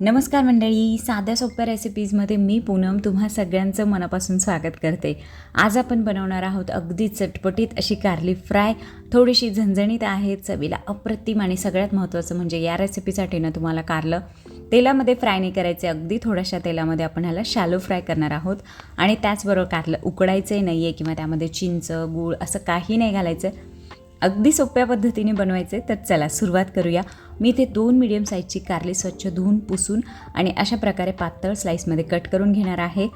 नमस्कार मंडळी साध्या सोप्या रेसिपीजमध्ये मी पूनम तुम्हा सगळ्यांचं मनापासून स्वागत करते. आज आपण बनवणार आहोत अगदी चटपटीत अशी कारली फ्राय. थोडीशी झणझणीत आहे चवीला अप्रतिम आणि सगळ्यात महत्त्वाचं म्हणजे या रेसिपीसाठी ना तुम्हाला कारलं. तेलामध्ये फ्राय नाही करायचे अगदी थोड्याशा तेलामध्ये आपण ह्याला शॅलो फ्राय करणार आहोत. आणि त्याचबरोबर कारलं उकडायचंही नाही आहे किंवा त्यामध्ये चिंच गूळ असं काही नाही घालायचं. अगदी सोप्या पद्धतीने बनवायचे तर चला सुरुवात करूया. मी इथे दोन मिडियम साईजची कारली स्वच्छ धुवून पुसून आणि अशा प्रकारे पातळ स्लाईसमध्ये कट करून घेणार आहे.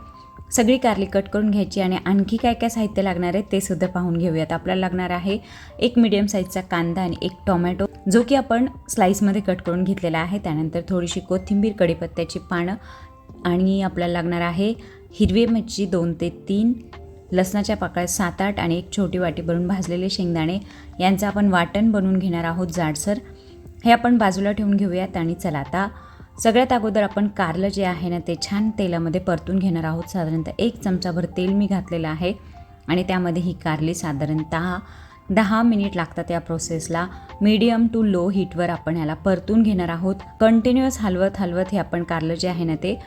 सगळी कारली कट करून घ्यायची आणि आणखी काय काय साहित्य लागणार आहे ते सुद्धा पाहून घेऊयात. आपल्याला लागणार आहे एक मिडियम साईजचा कांदा आणि एक टोमॅटो जो की आपण स्लाईसमध्ये कट करून घेतलेला आहे. त्यानंतर थोडीशी कोथिंबीर कढीपत्त्याची पानं आणि आपल्याला लागणार आहे हिरवी मिरची दोन ते तीन लसणाच्या पाकळ्यात सात आठ आणि एक छोटी वाटी भरून भाजलेले शेंगदाणे यांचं आपण वाटण बनवून घेणार आहोत जाडसर. हे आपण बाजूला ठेवून घेऊयात आणि चला आता सगळ्यात अगोदर आपण कारलं जे आहे ना ते छान तेलामध्ये परतून घेणार आहोत. साधारणतः एक चमचाभर तेल मी घातलेलं आहे आणि त्यामध्ये ही कारली साधारणतः दहा मिनिट लागतात या प्रोसेसला मीडियम टू लो हीटवर आपण ह्याला परतून घेणार आहोत. कंटिन्युअस हलवत हलवत हे आपण कारलं जे आहे ना ते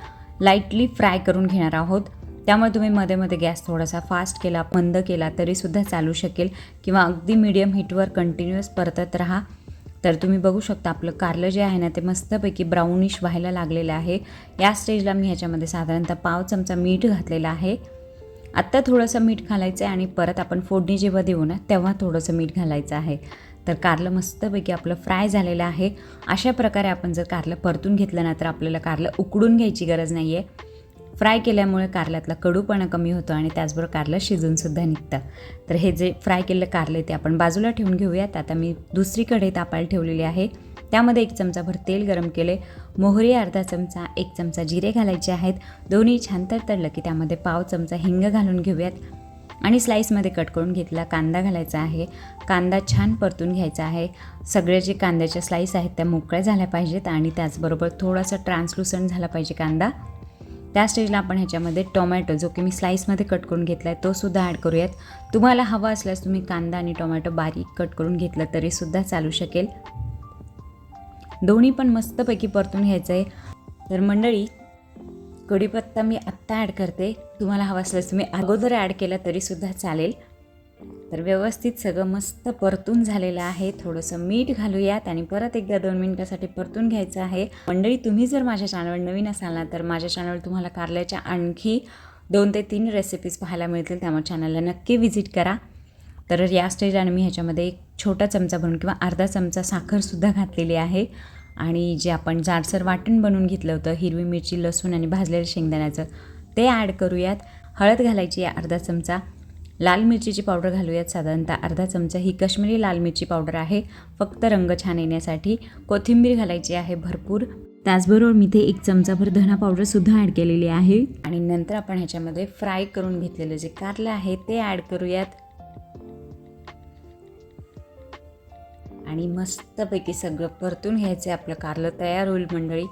लाईटली फ्राय करून घेणार आहोत. त्यामुळे तुम्ही मध्ये मध्ये गॅस थोडासा फास्ट केला मंद केला तरीसुद्धा चालू शकेल किंवा अगदी मीडियम हीटवर कंटिन्युअस परतत राहा. तर तुम्ही बघू शकता आपलं कारलं जे आहे ना ते मस्तपैकी ब्राउनिश व्हायला लागलेलं आहे. या स्टेजला मी ह्याच्यामध्ये साधारणतः पाव चमचा मीठ घातलेलं आहे. आत्ता थोडंसं मीठ घालायचं आहे आणि परत आपण फोडणी जेव्हा देऊ ना तेव्हा थोडंसं मीठ घालायचं आहे. तर कारलं मस्तपैकी आपलं फ्राय झालेलं आहे. अशा प्रकारे आपण जर कारलं परतून घेतलं ना तर आपल्याला कारलं उकडून घ्यायची गरज नाही आहे फ्राय केल्यामुळे कारल्यातला कडूपणा कमी होतो आणि त्याचबरोबर कारलं शिजूनसुद्धा निघतं. तर हे जे फ्राय केलेलं कारले ते आपण बाजूला ठेवून घेऊयात. आता मी दुसरी कढई तापायला ठेवलेली आहे. त्यामध्ये एक चमचाभर तेल गरम केले. मोहरी अर्धा चमचा एक चमचा जिरे घालायचे आहेत. दोन्ही छान तडतडलं की त्यामध्ये पाव चमचा हिंग घालून घेऊयात. आणि स्लाईसमध्ये कट करून घेतला कांदा घालायचा आहे. कांदा छान परतून घ्यायचा आहे. सगळे जे कांद्याच्या स्लाईस आहेत त्या मोकळ्या झाल्या पाहिजेत आणि त्याचबरोबर थोडासा ट्रान्सलुसंट झाला पाहिजे कांदा. त्या स्टेजला आपण ह्याच्यामध्ये टोमॅटो जो की मी स्लाईसमध्ये कट करून घेतला आहे तो सुद्धा ॲड करूयात. तुम्हाला हवा असल्यास तुम्ही कांदा आणि टोमॅटो बारीक कट करून घेतलं तरीसुद्धा चालू शकेल. दोन्ही पण मस्तपैकी परतून घ्यायचं आहे तर मंडळी कढीपत्ता मी आत्ता ॲड करते. तुम्हाला हवा असल्यास तुम्ही अगोदर ॲड केला तरीसुद्धा चालेल. तर व्यवस्थित सगळं मस्त परतून झालेलं आहे. थोडंसं मीठ घालूयात आणि परत एकदा दोन मिनटासाठी परतून घ्यायचं आहे. मंडळी तुम्ही जर माझ्या चॅनलवर नवीन असाल ना तर माझ्या चॅनलवर तुम्हाला कारल्याच्या आणखी दोन ते तीन रेसिपीज पाहायला मिळतील. त्यामुळे चॅनलला नक्की व्हिजिट करा. तर या स्टेजला मी ह्याच्यामध्ये एक छोटा चमचा भरून किंवा अर्धा चमचा साखरसुद्धा घातलेली आहे. आणि जे आपण जाडसर वाटण बनवून घेतलं होतं हिरवी मिरची लसूण आणि भाजलेलं शेंगदाण्याचं ते ॲड करूयात. हळद घालायची आहे अर्धा चमचा. लाल मिरचीची पावडर घालूयात साधारणतः अर्धा चमचा. ही कश्मीरी लाल मिरची पावडर आहे. फक्त रंग छान येण्यासाठी कोथिंबीर घालायची आहे भरपूर. त्याचबरोबर मी ते एक चमचाभर धना पावडरसुद्धा ॲड केलेली आहे. आणि नंतर आपण ह्याच्यामध्ये फ्राय करून घेतलेलं जे कारलं आहे ते ॲड करूयात. आणि मस्तपैकी सगळं परतून घ्यायचं आहे. आपलं कारलं तयार होईल मंडळी.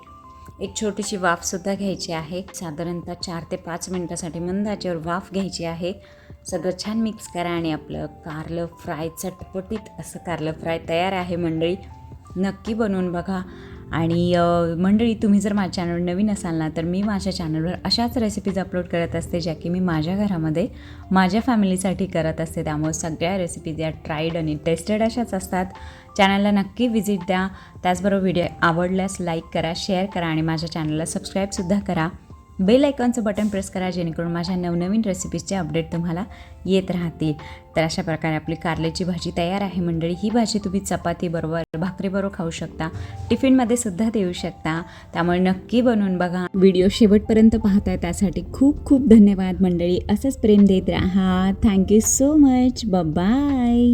एक छोटीशी वाफसुद्धा घ्यायची आहे. साधारणतः चार ते पाच मिनटासाठी मंद आचेवर वाफ घ्यायची आहे. सगळं छान मिक्स करा आणि आपलं कारलं फ्राय चटपटीत असं कारलं फ्राय तयार आहे मंडळी. नक्की बनवून बघा. आणि मंडळी तुम्ही जर माझ्या चॅनलवर नवीन असाल ना तर मी माझ्या चॅनलवर अशाच रेसिपीज अपलोड करत असते ज्या की मी माझ्या घरामध्ये माझ्या फॅमिलीसाठी करत असते. त्यामुळे सगळ्या रेसिपीज या ट्राईड आणि टेस्टेड अशाच असतात. चॅनलला नक्की व्हिजिट द्या. त्याचबरोबर व्हिडिओ आवडल्यास लाईक करा शेअर करा आणि माझ्या चॅनलला सबस्क्राईबसुद्धा करा. बेल आयकॉनचं बटन प्रेस करा जेणेकरून माझ्या नवनवीन रेसिपीजचे अपडेट तुम्हाला येत राहतील. तर अशा प्रकारे आपली कारल्याची भाजी तयार आहे मंडळी. ही भाजी तुम्ही चपातीबरोबर भाकरीबरोबर खाऊ शकता. टिफिनमध्ये सुद्धा देऊ शकता. त्यामुळे नक्की बनवून बघा. व्हिडिओ शेवटपर्यंत पाहताय त्यासाठी खूप खूप धन्यवाद मंडळी. असंच प्रेम देत राहा. Thank you so much bye